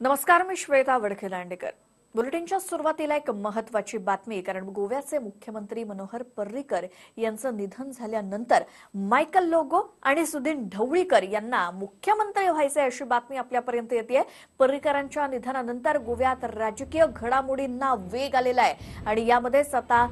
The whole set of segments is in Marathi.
नमस्कार मी श्वेता वडखे लांडेकर बुलेटिनच्या सुरुवातीला एक महत्वाची बातमी कारण गोव्याचे मुख्यमंत्री मनोहर पर्रीकर यांचं निधन झाल्यानंतर मायकल लोगो आणि सुदीन ढवळीकर यांना मुख्यमंत्री व्हायचे अशी बातमी आपल्यापर्यंत येते पर्रीकरांच्या निधनानंतर गोव्यात राजकीय घडामोडींना वेग आलेला आहे. आणि यामध्येच आता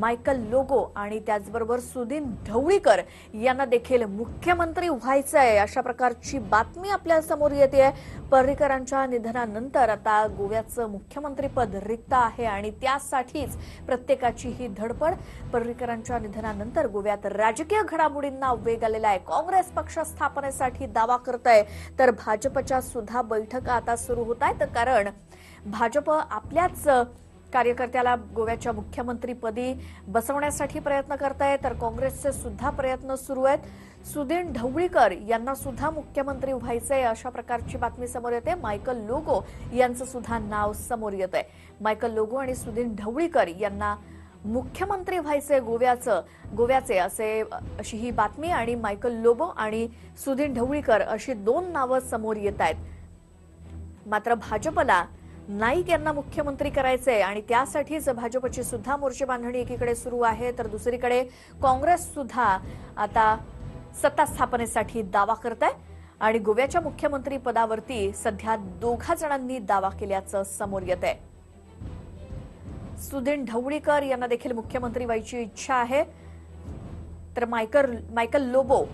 मायकल लोगो आणि त्याचबरोबर सुदीन ढवळीकर यांना देखील मुख्यमंत्री व्हायचंय अशा प्रकारची बातमी आपल्यासमोर येते पर्रीकरांच्या निधनानंतर आता गोव्याचं मुख्यमंत्री मुख्यमंत्रीपद रिक्त आहे आणि त्यासाठीच प्रत्येकाची ही धडपड. पर्रीकरांच्या निधनानंतर गोव्यात राजकीय घडामोडींना वेग आलेला आहे. काँग्रेस पक्ष स्थापनेसाठी दावा करत आहे तर भाजपच्या सुद्धा बैठका आता सुरू होत आहेत. कारण भाजप आपल्याच कार्यकर्त्याला गोव्याच्या मुख्यमंत्रीपदी बसवण्यासाठी प्रयत्न करत आहे तर काँग्रेसचे सुद्धा प्रयत्न सुरू आहेत. सुदीन ढवळीकर यांना सुद्धा मुख्यमंत्री व्हायचंय अशा प्रकारची बातमी समोर येते. मायकल लोगो यांचं सुद्धा नाव समोर येत आहे मायकल लोगो आणि सुदीन ढवळीकर यांना मुख्यमंत्री व्हायचे गोव्याचं गोव्याचे असे अशी ही बातमी आणि मायकल लोबो आणि सुदीन ढवळीकर अशी दोन नावं समोर येत आहेत मात्र भाजपला नाईक यांना मुख्यमंत्री करायचंय आणि त्यासाठीच भाजपची सुद्धा मोर्चे बांधणी एकीकडे सुरू आहे. तर दुसरीकडे काँग्रेस सुद्धा आता सत्ता स्थापनेसाठी दावा करत आहे आणि गोव्याच्या मुख्यमंत्री पदावरती सध्या दोघा जणांनी दावा केल्याचं समोर येत आहे सुदीन ढवळीकर यांना देखील मुख्यमंत्री व्हायची इच्छा आहे. तर मायकर मायकल लोबो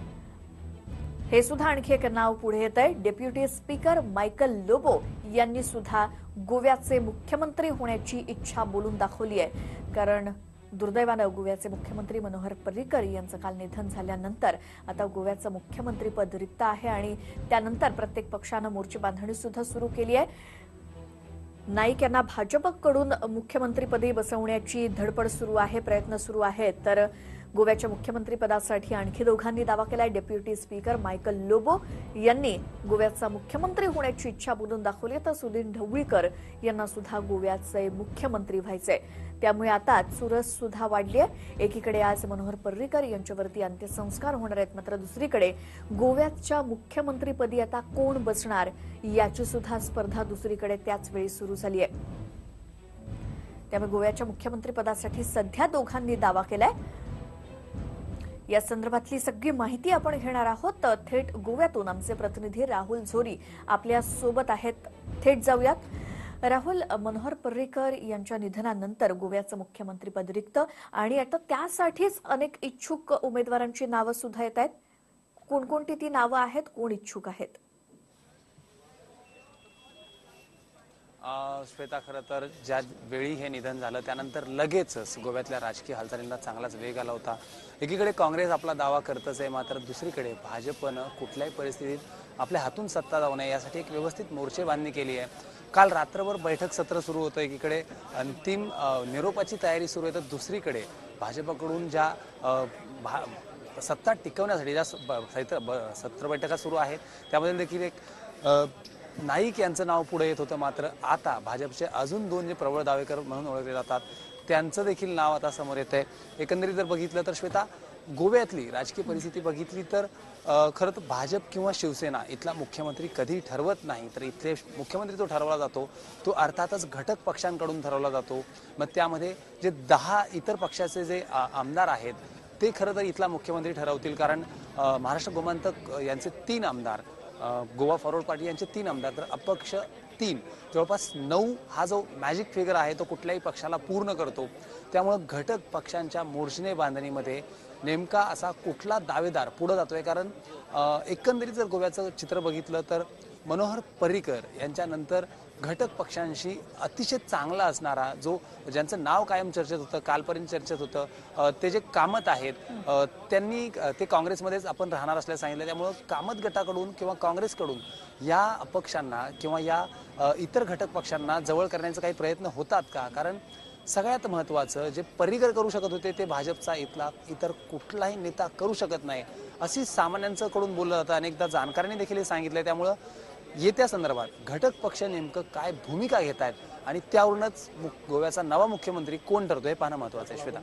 हे सुद्धा आणखी एक नाव पुढे येत आहे. डेप्युटी स्पीकर मायकल लोबो यांनी सुद्धा गोव्याचे मुख्यमंत्री होण्याची इच्छा बोलून दाखवली आहे. कारण दुर्दैवानं गोव्याचे मुख्यमंत्री मनोहर पर्रिकर यांचं काल निधन झाल्यानंतर आता गोव्याचं मुख्यमंत्रीपद रिक्त आहे आणि त्यानंतर प्रत्येक पक्षानं मोर्चे बांधणी सुद्धा सुरू केली आहे. नाईक यांना भाजपकडून मुख्यमंत्रीपदी बसवण्याची धडपड सुरू आहे प्रयत्न सुरू आहेत. तर गोव्याच्या मुख्यमंत्रीपदासाठी आणखी दोघांनी दावा केलाय. डेप्युटी स्पीकर मायकल लोबो यांनी गोव्याचा मुख्यमंत्री होण्याची इच्छा बोलून दाखवली. तर सुदीन ढवळीकर यांना सुद्धा गोव्याचे मुख्यमंत्री व्हायचे त्यामुळे आता चुरस सुद्धा वाढली आहे. एकीकडे आज मनोहर पर्रीकर यांच्यावरती अंत्यसंस्कार होणार आहेत मात्र दुसरीकडे गोव्याच्या मुख्यमंत्रीपदी आता कोण बसणार याची सुद्धा स्पर्धा दुसरीकडे त्याच वेळी सुरू झाली आहे. त्यामुळे गोव्याच्या मुख्यमंत्रीपदासाठी सध्या दोघांनी दावा केलाय. या संदर्भातली सगळी माहिती आपण घेणार आहोत. थेट गोव्यातून आमचे प्रतिनिधी राहुल झोरी आपल्यासोबत आहेत. थेट जाऊयात. राहुल मनोहर पर्रीकर यांच्या निधनानंतर गोव्याचं मुख्यमंत्रीपद रिक्त आणि आता त्यासाठीच अनेक इच्छुक उमेदवारांची नावं सुद्धा येत आहेत. कोणकोणती ती नावं आहेत? कोण इच्छुक आहेत? श्वेता खरं तर ज्या वेळी हे निधन झालं त्यानंतर लगेचच गोव्यातल्या राजकीय हालचालींना चांगलाच वेग आला होता. एकीकडे काँग्रेस आपला दावा करतच आहे मात्र दुसरीकडे भाजपनं कुठल्याही परिस्थितीत आपल्या हातून सत्ता जाऊ नये यासाठी एक व्यवस्थित मोर्चे बांधणी केली आहे. काल रात्रभर बैठक सत्र सुरू होतं एकीकडे अंतिम निरोपाची तयारी सुरू आहे तर दुसरीकडे भाजपकडून ज्या भा सत्ता टिकवण्यासाठी ज्या स- ब- सत्र बैठका सुरू आहेत त्यामध्ये देखील एक नाईक यांचं नाव पुढे येत होतं मात्र आता भाजपचे अजून दोन जे प्रबळ दावेकर म्हणून ओळखले जातात त्यांचं देखील नाव आता समोर येत आहे एकंदरीत जर बघितलं तर श्वेता गोव्यातली राजकीय परिस्थिती बघितली तर खरं तर भाजप किंवा शिवसेना इथला मुख्यमंत्री कधी ठरवत नाही तर इथले मुख्यमंत्री जो ठरवला जातो तो अर्थातच घटक पक्षांकडून ठरवला जातो. मग त्यामध्ये जे दहा इतर पक्षाचे जे आमदार आहेत ते खरं तर इथला मुख्यमंत्री ठरवतील कारण महाराष्ट्र गोमांतक यांचे तीन आमदार गोवा फॉरवर्ड पार्टी यांचे तीन आमदार तर अपक्ष तीन. जवळपास नऊ हा जो मॅजिक फिगर आहे तो कुठल्याही पक्षाला पूर्ण करतो. त्यामुळं घटक पक्षांच्या मोर्चने बांधणीमध्ये नेमका असा कुठला दावेदार पुढं जातोय? कारण एकंदरीत जर गोव्याचं चित्र बघितलं तर मनोहर पर्रिकर यांच्यानंतर घटक पक्षांशी अतिशय चांगला असणारा जो ज्यांचं नाव कायम चर्चेत होतं कालपर्यंत चर्चेत होतं ते जे कामत आहेत त्यांनी ते काँग्रेसमध्येच आपण राहणार असल्याचं सांगितलं. त्यामुळं कामत गटाकडून किंवा काँग्रेसकडून या अपक्षांना किंवा या इतर घटक पक्षांना जवळ करण्याचा काही प्रयत्न होतात का? कारण सगळ्यात महत्त्वाचं जे पर्रीकर करू शकत होते ते भाजपचा इथला इतर कुठलाही नेता करू शकत नाही अशी सामान्यांचं कडून बोललं जातं. अनेकदा जाणकारांनी देखील हे सांगितलंय. त्यामुळं येत्या संदर्भात घटक पक्ष नेमकं काय भूमिका घेत आहेत आणि त्यावरूनच गोव्याचा नवा मुख्यमंत्री कोण ठरतो हे पाहणं महत्वाचं आहे. श्वेता.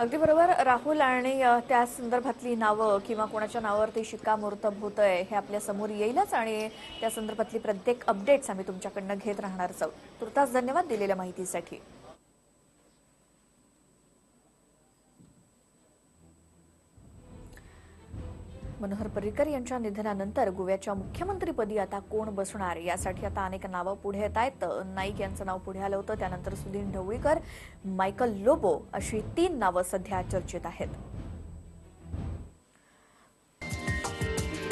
अगदी बरोबर. राहुल आणि त्या संदर्भातली नावं किंवा कोणाच्या नावावरती शिक्कामोर्तब होत आहे हे आपल्यासमोर येईलच आणि त्या संदर्भातली प्रत्येक अपडेट्स आम्ही तुमच्याकडनं घेत राहणारच आहोत. तुर्तास धन्यवाद दिलेल्या माहितीसाठी. मनोहर पर्रिकर यांच्या निधनानंतर गोव्याच्या मुख्यमंत्रीपदी आता कोण बसणार? यासाठी आता अनेक नावं पुढे येत आहेत. नाईक यांचं नाव पुढे आलं होतं. त्यानंतर सुधीर ढवळीकर मायकल लोबो अशी तीन नावं सध्या चर्चेत आहेत.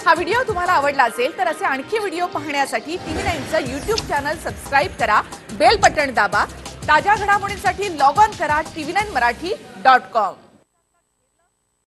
हा व्हिडिओ तुम्हाला आवडला असेल तर असे आणखी व्हिडिओ पाहण्यासाठी टीव्ही नाईनचं युट्यूब चॅनल सबस्क्राईब करा बेल बटन दाबा ताज्या घडामोडींसाठी लॉग ऑन करा TV nine Marathi dot com.